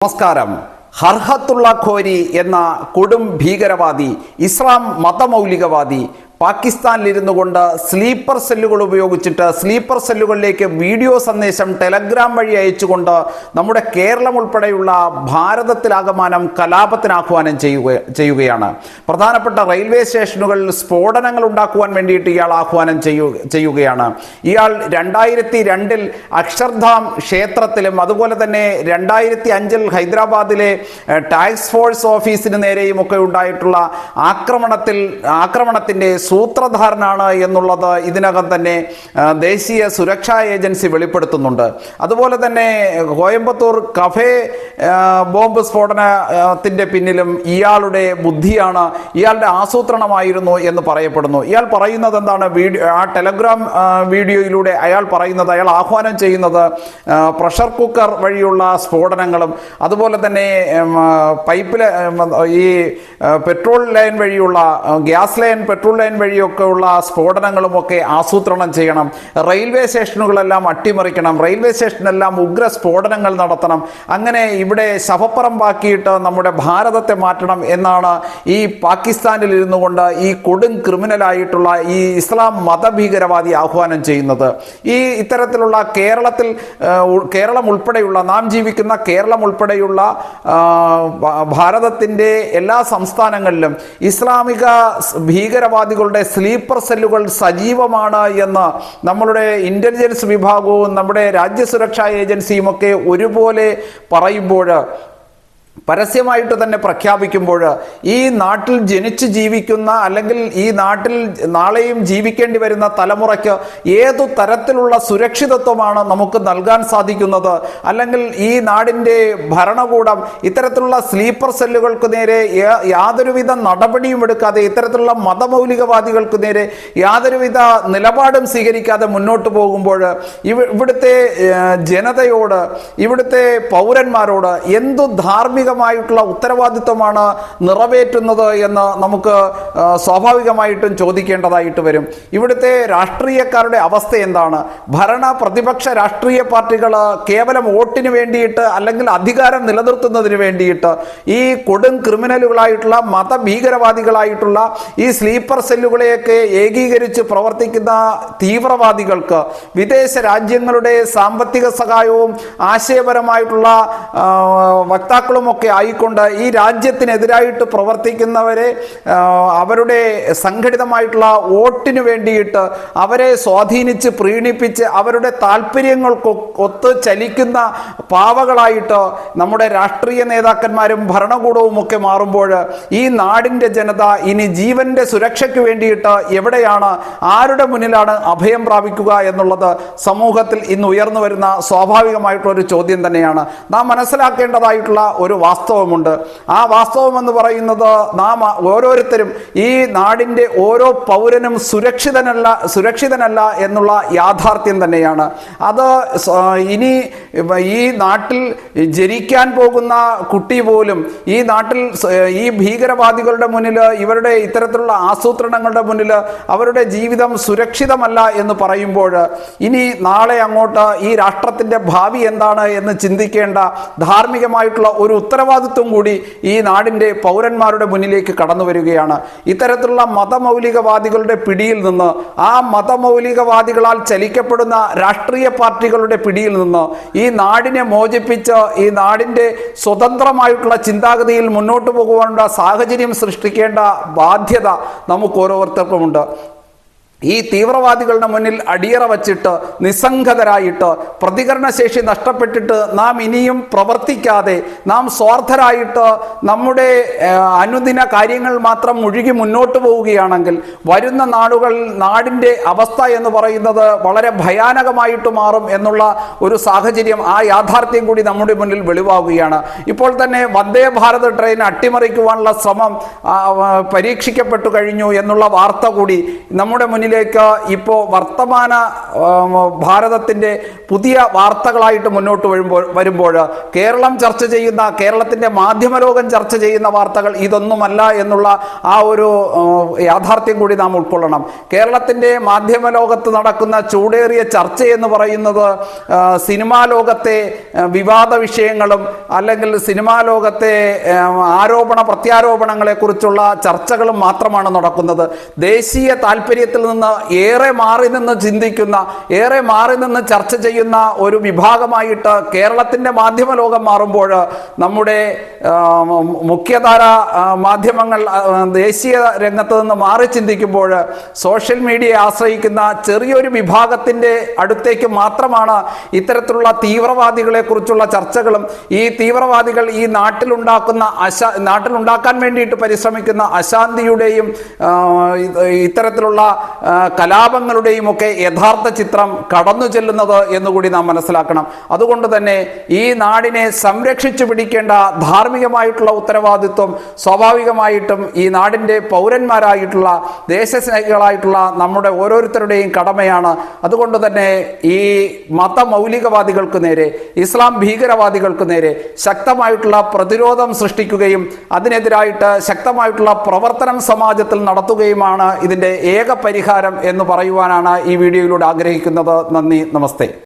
നമസ്കാരം. ഹർഹത്തുള്ള ഖോരി എന്ന കൊടും ഭീകരവാദി ഇസ്ലാം മതമൗലികവാദി പാകിസ്ഥാനിലിരുന്നു കൊണ്ട് സ്ലീപ്പർ സെല്ലുകൾ ഉപയോഗിച്ചിട്ട് സ്ലീപ്പർ സെല്ലുകളിലേക്ക് വീഡിയോ സന്ദേശം ടെലഗ്രാം വഴി അയച്ചുകൊണ്ട് നമ്മുടെ കേരളം ഉൾപ്പെടെയുള്ള ഭാരതത്തിലാകമാനം കലാപത്തിനാഹ്വാനം ചെയ്യുക ചെയ്യുകയാണ്. പ്രധാനപ്പെട്ട റെയിൽവേ സ്റ്റേഷനുകളിൽ സ്ഫോടനങ്ങൾ ഉണ്ടാക്കുവാൻ വേണ്ടിയിട്ട് ഇയാൾ ആഹ്വാനം ചെയ്യു ചെയ്യുകയാണ്. ഇയാൾ രണ്ടായിരത്തി രണ്ടിൽ അക്ഷർധാം ക്ഷേത്രത്തിലും അതുപോലെ തന്നെ രണ്ടായിരത്തി അഞ്ചിൽ ഹൈദരാബാദിലെ ടാക്സ് ഫോഴ്സ് ഓഫീസിന് നേരെയും ഒക്കെ ഉണ്ടായിട്ടുള്ള ആക്രമണത്തിൽ ആക്രമണത്തിന്റെ സൂത്രധാരനാണ് എന്നുള്ളത് ഇതിനകം തന്നെ ദേശീയ സുരക്ഷാ ഏജൻസി വെളിപ്പെടുത്തുന്നുണ്ട്. അതുപോലെ തന്നെ കോയമ്പത്തൂർ കഫേ ബോംബ് സ്ഫോടനത്തിന്റെ പിന്നിലും ഇയാളുടെ ബുദ്ധിയാണ് ഇയാളുടെ ആസൂത്രണമായിരുന്നു എന്ന് പറയപ്പെടുന്നു. ഇയാൾ പറയുന്നത് എന്താണ് വീഡിയോ ആ ടെലഗ്രാം വീഡിയോയിലൂടെ അയാൾ പറയുന്നത് അയാൾ ആഹ്വാനം ചെയ്യുന്നത് പ്രഷർ കുക്കർ വഴിയുള്ള സ്ഫോടനങ്ങളും അതുപോലെ തന്നെ പൈപ്പ് ഈ പെട്രോൾ ലൈൻ വഴിയുള്ള ഗ്യാസ് ലൈൻ പെട്രോൾ ലൈൻ വഴിയൊക്കെ ഉള്ള സ്ഫോടനങ്ങളും ഒക്കെ ആസൂത്രണം ചെയ്യണം. റെയിൽവേ സ്റ്റേഷനുകളെല്ലാം അട്ടിമറിക്കണം. റെയിൽവേ സ്റ്റേഷനെല്ലാം ഉഗ്ര സ്ഫോടനങ്ങൾ നടത്തണം. അങ്ങനെ ഇവിടെ ശവപ്പറമ്പാക്കിയിട്ട് നമ്മുടെ ഭാരതത്തെ മാറ്റണം എന്നാണ് ഈ പാകിസ്ഥാനിൽ ഇരുന്നു കൊണ്ട് ഈ കൊടും ക്രിമിനലായിട്ടുള്ള ഈ ഇസ്ലാം മതഭീകരവാദി ആഹ്വാനം ചെയ്യുന്നത്. ഈ ഇത്തരത്തിലുള്ള കേരളത്തിൽ കേരളം ഉൾപ്പെടെയുള്ള നാം ജീവിക്കുന്ന കേരളം ഉൾപ്പെടെയുള്ള ഭാരതത്തിന്റെ എല്ലാ സംസ്ഥാനങ്ങളിലും ഇസ്ലാമിക സ് ഭീകരവാദികളുടെ സ്ലീപ്പർ സെല്ലുകൾ സജീവമാണ് എന്ന് നമ്മളുടെ ഇന്റലിജൻസ് വിഭാഗവും നമ്മുടെ രാജ്യസുരക്ഷാ ഏജൻസിയും ഒക്കെ ഒരുപോലെ പറയുമ്പോൾ പരസ്യമായിട്ട് തന്നെ പ്രഖ്യാപിക്കുമ്പോൾ ഈ നാട്ടിൽ ജനിച്ച് ജീവിക്കുന്ന അല്ലെങ്കിൽ ഈ നാട്ടിൽ നാളെയും ജീവിക്കേണ്ടി വരുന്ന തലമുറയ്ക്ക് ഏതു തരത്തിലുള്ള സുരക്ഷിതത്വമാണ് നമുക്ക് നൽകാൻ സാധിക്കുന്നത്? അല്ലെങ്കിൽ ഈ നാടിന്റെ ഭരണകൂടം ഇത്തരത്തിലുള്ള സ്ലീപ്പർ സെല്ലുകൾക്ക് നേരെ യാതൊരുവിധ നടപടിയും എടുക്കാതെ ഇത്തരത്തിലുള്ള മതമൗലികവാദികൾക്ക് നേരെ യാതൊരുവിധ നിലപാടും സ്വീകരിക്കാതെ മുന്നോട്ട് പോകുമ്പോൾ ഇവ ഇവിടുത്തെ ജനതയോട് ഇവിടുത്തെ പൗരന്മാരോട് എന്തു ധാർമ്മികമായിട്ടുള്ള ഉത്തരവാദിത്വമാണ് നിറവേറ്റുന്നത് എന്ന് നമുക്ക് സ്വാഭാവികമായിട്ടും ചോദിക്കേണ്ടതായിട്ട് വരും. ഇവിടുത്തെ രാഷ്ട്രീയക്കാരുടെ അവസ്ഥ എന്താണ്? ഭരണ പ്രതിപക്ഷ രാഷ്ട്രീയ പാർട്ടികൾ കേവലം വോട്ടിന് വേണ്ടിയിട്ട് അല്ലെങ്കിൽ അധികാരം നിലനിർത്തുന്നതിന് വേണ്ടിയിട്ട് ഈ കൊടും ക്രിമിനലുകളായിട്ടുള്ള മതഭീകരവാദികളായിട്ടുള്ള ഈ സ്ലീപ്പർ സെല്ലുകളെയൊക്കെ ഏകീകരിച്ച് പ്രവർത്തിക്കുന്ന തീവ്രവാദികൾക്ക് വിദേശ രാജ്യങ്ങളുടെ സാമ്പത്തിക സഹായവും ആശയപരമായിട്ടുള്ള വക്താക്കളുമൊക്കെ ആയിക്കൊണ്ട് ഈ രാജ്യത്തിനെതിരായിട്ട് പ്രവർത്തിക്കുന്നവരെ അവരുടെ സംഘടിതമായിട്ടുള്ള വോട്ടിന് വേണ്ടിയിട്ട് അവരെ സ്വാധീനിച്ച് പ്രീണിപ്പിച്ച് അവരുടെ താല്പര്യങ്ങൾക്ക് ഒത്ത് ചലിക്കുന്ന പാവകളായിട്ട് നമ്മുടെ രാഷ്ട്രീയ നേതാക്കന്മാരും ഭരണകൂടവും ഒക്കെ മാറുമ്പോൾ ഈ നാടിന്റെ ജനത ഇനി ജീവന്റെ സുരക്ഷയ്ക്ക് വേണ്ടിയിട്ട് എവിടെയാണ് ആരുടെ മുന്നിലാണ് അഭയം പ്രാപിക്കുക എന്നുള്ളത് സമൂഹത്തിൽ ഇന്ന് ഉയർന്നു വരുന്ന സ്വാഭാവികമായിട്ടുള്ള ഒരു ചോദ്യം തന്നെയാണ്. നാം മനസ്സിലാക്കേണ്ടതായിട്ടുള്ള ഒരു വാസ്തവമുണ്ട്. ആ വാസ്തവം എന്ന് പറയുന്നത് നാം ഓരോരുത്തരും ഈ നാടിന്റെ ഓരോ പൗരനും സുരക്ഷിതനല്ല സുരക്ഷിതനല്ല എന്നുള്ള യാഥാർത്ഥ്യം തന്നെയാണ്. അത് ഇനി ഈ നാട്ടിൽ ജനിക്കാൻ പോകുന്ന കുട്ടി പോലും ഈ നാട്ടിൽ ഈ ഭീകരവാദികളുടെ മുന്നിൽ ഇവരുടെ ഇത്തരത്തിലുള്ള ആസൂത്രണങ്ങളുടെ മുന്നിൽ അവരുടെ ജീവിതം സുരക്ഷിതമല്ല എന്ന് പറയുമ്പോൾ ഇനി നാളെ അങ്ങോട്ട് ഈ രാഷ്ട്രത്തിന്റെ ഭാവി എന്താണ് എന്ന് ചിന്തിക്കേണ്ട ധാർമ്മികമായിട്ടുള്ള ഒരു ഉത്തരവാദിത്വം കൂടി ഈ നാടിന്റെ പൗരന്മാരുടെ മുന്നിലേക്ക് കടന്നു വരികയാണ്. ഇത്തരത്തിലുള്ള മതമൗലികവാദികളുടെ പിടിയിൽ നിന്ന് ആ മതമൗലികവാദികളാൽ ചലിക്കപ്പെടുന്ന രാഷ്ട്രീയ പാർട്ടികളുടെ പിടിയിൽ നിന്ന് ഈ നാടിനെ മോചിപ്പിച്ച് ഈ നാടിന്റെ സ്വതന്ത്രമായിട്ടുള്ള ചിന്താഗതിയിൽ മുന്നോട്ട് പോകുവാനുള്ള സാഹചര്യം സൃഷ്ടിക്കേണ്ട ബാധ്യത നമുക്ക് ഓരോരുത്തർക്കുമുണ്ട്. ഈ തീവ്രവാദികളുടെ മുന്നിൽ അടിയറ വച്ചിട്ട് നിസ്സംഗതരായിട്ട് പ്രതികരണശേഷി നഷ്ടപ്പെട്ടിട്ട് നാം ഇനിയും പ്രവർത്തിക്കാതെ നാം സ്വാർത്ഥരായിട്ട് നമ്മുടെ അനുദിന കാര്യങ്ങൾ മാത്രം മുഴുകി മുന്നോട്ട് പോവുകയാണെങ്കിൽ വരുന്ന നാളുകൾ നാടിന്റെ അവസ്ഥ എന്ന് പറയുന്നത് വളരെ ഭയാനകമായിട്ട് മാറും എന്നുള്ള ഒരു സാഹചര്യം ആ യാഥാർത്ഥ്യം കൂടി നമ്മുടെ മുന്നിൽ വെളിവാകുകയാണ്. ഇപ്പോൾ തന്നെ വന്ദേ ഭാരത് ട്രെയിൻ അട്ടിമറിക്കുവാനുള്ള ശ്രമം പരീക്ഷിക്കപ്പെട്ടു കഴിഞ്ഞു എന്നുള്ള വാർത്ത കൂടി നമ്മുടെ മുന്നിൽ മുന്നിലേക്ക് ഇപ്പോൾ വർത്തമാന ഭാരതത്തിന്റെ പുതിയ വാർത്തകളായിട്ട് മുന്നോട്ട് വരുമ്പോൾ വരുമ്പോൾ കേരളം ചർച്ച ചെയ്യുന്ന കേരളത്തിന്റെ മാധ്യമലോകം ചർച്ച ചെയ്യുന്ന വാർത്തകൾ ഇതൊന്നുമല്ല എന്നുള്ള ആ ഒരു യാഥാർത്ഥ്യം കൂടി നാം ഉൾക്കൊള്ളണം. കേരളത്തിന്റെ മാധ്യമ ലോകത്ത് നടക്കുന്ന ചൂടേറിയ ചർച്ച എന്ന് പറയുന്നത് സിനിമാ ലോകത്തെ വിവാദ വിഷയങ്ങളും അല്ലെങ്കിൽ സിനിമാ ലോകത്തെ ആരോപണ പ്രത്യാരോപണങ്ങളെക്കുറിച്ചുള്ള ചർച്ചകളും മാത്രമാണ് നടക്കുന്നത്. ദേശീയ താല്പര്യത്തിൽ നിന്ന് ഏറെ മാറി നിന്ന് ചിന്തിക്കുന്ന ഏറെ മാറി നിന്ന് ചർച്ച ചെയ്യുന്ന ഒരു വിഭാഗമായിട്ട് കേരളത്തിന്റെ മാധ്യമ ലോകം മാറുമ്പോൾ നമ്മുടെ മുഖ്യധാര മാധ്യമങ്ങൾ ദേശീയ രംഗത്ത് നിന്ന് മാറി ചിന്തിക്കുമ്പോൾ സോഷ്യൽ മീഡിയയെ ആശ്രയിക്കുന്ന ചെറിയൊരു വിഭാഗത്തിന്റെ അടുത്തേക്ക് മാത്രമാണ് ഇത്തരത്തിലുള്ള തീവ്രവാദികളെ കുറിച്ചുള്ള ചർച്ചകളും ഈ തീവ്രവാദികൾ ഈ നാട്ടിലുണ്ടാക്കുന്ന അശ നാട്ടിലുണ്ടാക്കാൻ വേണ്ടിയിട്ട് പരിശ്രമിക്കുന്ന അശാന്തിയുടെയും ഇത്തരത്തിലുള്ള കലാപങ്ങളുടെയും ഒക്കെ യഥാർത്ഥ ചിത്രം കടന്നു ചെല്ലുന്നത് എന്നുകൂടി നാം മനസ്സിലാക്കണം. അതുകൊണ്ട് തന്നെ ഈ നാടിനെ സംരക്ഷിച്ചു പിടിക്കേണ്ട ധാർമ്മികമായിട്ടുള്ള ഉത്തരവാദിത്വം സ്വാഭാവികമായിട്ടും ഈ നാടിന്റെ പൗരന്മാരായിട്ടുള്ള ദേശസ്നേഹികളായിട്ടുള്ള നമ്മുടെ ഓരോരുത്തരുടെയും കടമയാണ്. അതുകൊണ്ട് തന്നെ ഈ മതമൗലികവാദികൾക്ക് നേരെ ഇസ്ലാം ഭീകരവാദികൾക്ക് നേരെ ശക്തമായിട്ടുള്ള പ്രതിരോധം സൃഷ്ടിക്കുകയും അതിനെതിരായിട്ട് ശക്തമായിട്ടുള്ള പ്രവർത്തനം സമാജത്തിൽ നടത്തുകയുമാണ് ഇതിന്റെ ഏക പരിഹാരം എന്ന് പറയുവാനാണ് ഈ വീഡിയോയിലൂടെ ആഗ്രഹിക്കുന്നത്. നന്ദി നമസ്തേ.